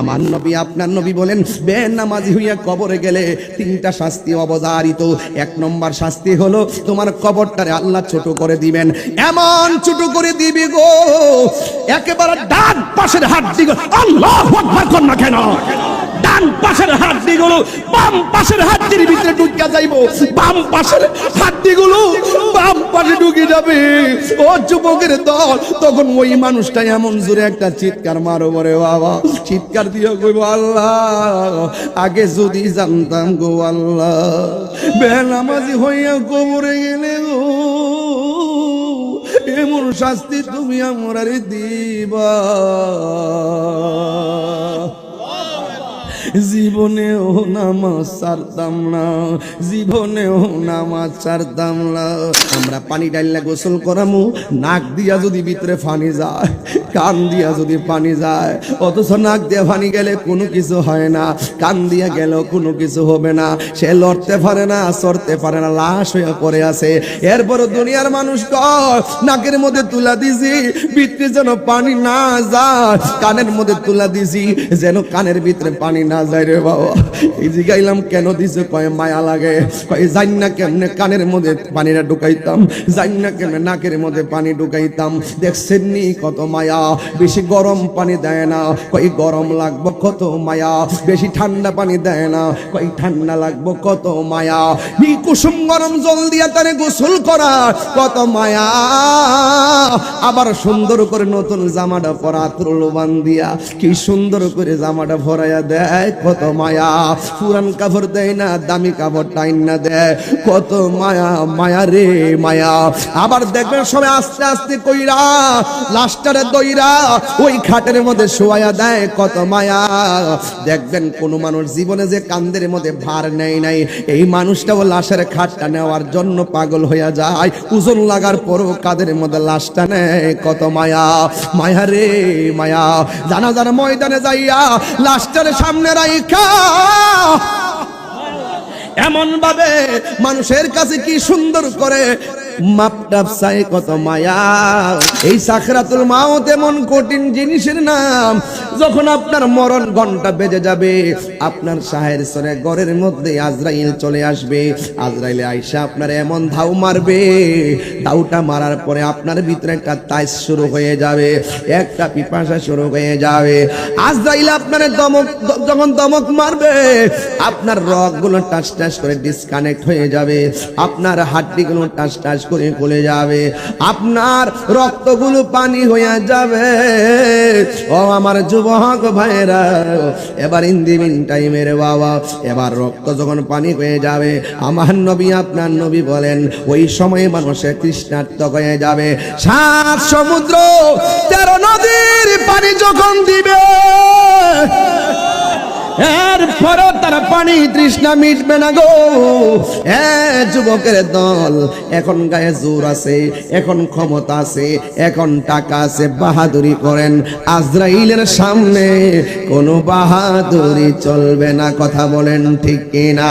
আমার নবী, আপনার নবী বলেন, বেনামাজি হইয়া কবরে গেলে তিনটা শাস্তি অবধারিত। এক নম্বর শাস্তি হলো, তোমার কবরটারে আল্লাহ ছোট করে দিবেন। এমন ছোট করে দিবি গো, একেবারে ডান পাশের হাত দিকে আল্লাহ আকবার কর না কেন? ডান পাশের হাড্ডিগুলো বাম পাশের হাড্ডির ভিতরে ঢুকিয়া যাইবো। বাম পাশের হাড্ডিগুলো পাশে ঢুকে যাবে। ও যুবকের দল, তখন ওই মানুষটা এমন জোরে একটা চিৎকার মারো বরে বাবা, চিৎকার দিয়ে কইব আল্লাহ। আগে যদি জানতাম গো আল্লাহ। বেনামাজি হইয়া কবরে গেলে গো। এমন শাস্তি তুমি আমার দিবা। জীবনেও নামাজ ছাড়তাম না, জীবনেও নামাজ ছাড়তাম না। আমরা পানি ডাইলে গোসল করামু, নাক দিয়া যদি ভিতরে ফানি যায় কান দিয়া যদি পানি যায়, অথচ নাক দিয়া পানি গেলে কোনো কিছু হয় না। কান দিয়া গেল কোনো কিছু হবে না। সে লড়তে পারে না, সরতে পারে না, লাশ হয়ে পড়ে আছে। এরপর দুনিয়ার মানুষ নাকের মধ্যে তুলা দিছি, ভিতরে যেন পানি না যায়। কানের মধ্যে তুলা দিছি, যেন কানের ভিতরে পানি না যায় রে বাবা। এই জিগাইলাম কেন দিছে? কয়, মায়া লাগে। কয়, জান না কেমনে কানের মধ্যে পানিটা ঢুকাইতাম, জান না কেমনে নাকের মধ্যে পানি ঢুকাইতাম। দেখছেন নি কত মায়া বেশি গরম পানি দেয় না। কই গরম লাগবো কত মায়া? বেশি ঠান্ডা পানি দেয় না। কই ঠান্ডা লাগবো কত মায়া? নি কুসুম গরম জল দিয়া তারে গোসল করা, কত মায়া। আবার সুন্দর করে নতুন জামাটা পরা ত্রলোবান দিয়া, কি সুন্দর করে জামাটা ভরাইয়া দেয়, কত মায়া। পুরান কাপড় দেয় না, দামি কাপড় টাইন না দেয়, কত মায়া মায়া রে মায়া। আবার দেখবেন সবাই আস্তে আস্তে কইরা, লাস্টারে দইরা ওই খাটের মধ্যে শোয়া দেয়, কত মায়া। দেখবেন কোন মানুষ জীবনে যে কান্দের মধ্যে ভার নেই নাই, এই মানুষটাও লাশের খাটটা নেওয়ার জন্য পাগল হইয়া যায়। ওজন লাগার পরও কাদের মধ্যে লাশটা নেয়, কত মায়া। মায়া রে, মায়া। জানা জানা ময়দানে যাইয়া লাশটার সামনে রাইখা। এমন ভাবে মানুষের কাছে কি সুন্দর করে মাপটাপ চাই কত মায়া। এই সাখরাতুল মাও তেমন কঠিন জিনিসের নাম, যখন আপনার মরণ ঘণ্টা বেজে যাবে, আপনার সাহের সরে ঘরের মধ্যে আজরাইল চলে আসবে। আজরাইলে আইসা আপনার এমন ধাউ মারবে, ধাউটা মারার পরে আপনার ভিতরে একটা তাইস শুরু হয়ে যাবে, একটা পিপাসা শুরু হয়ে যাবে। আজরাইল আপনার দমক, যখন দমক মারবে, আপনার রগগুলো টাস টাস করে ডিসকানেক্ট হয়ে যাবে, আপনার হাড্ডিগুলো টাস টাস করে গলে যাবে। আপনার রক্তগুলো পানি হয়ে যাবে। ও আমার যুবক ভাইরা এবার ইন্দিমিন টাইমের বাবা, এবার রক্ত যখন পানি হয়ে যাবে, আমার নবী, আপনার নবী বলেন, ওই সময় মানুষের তৃষ্ণার্ত হয়ে যাবে। সাত সমুদ্র, তেরো নদীর পানি যখন দিবে পানি তৃষ্ণা মিটবে না গো। যুবকের দল, এখন গায়ে জোর আছে, এখন ক্ষমতা আছে, এখন টাকা আছে, বাহাদুরি করেন। আজরাইলের সামনে কোনো বাহাদুরি চলবে না, কথা বলেন ঠিক কিনা?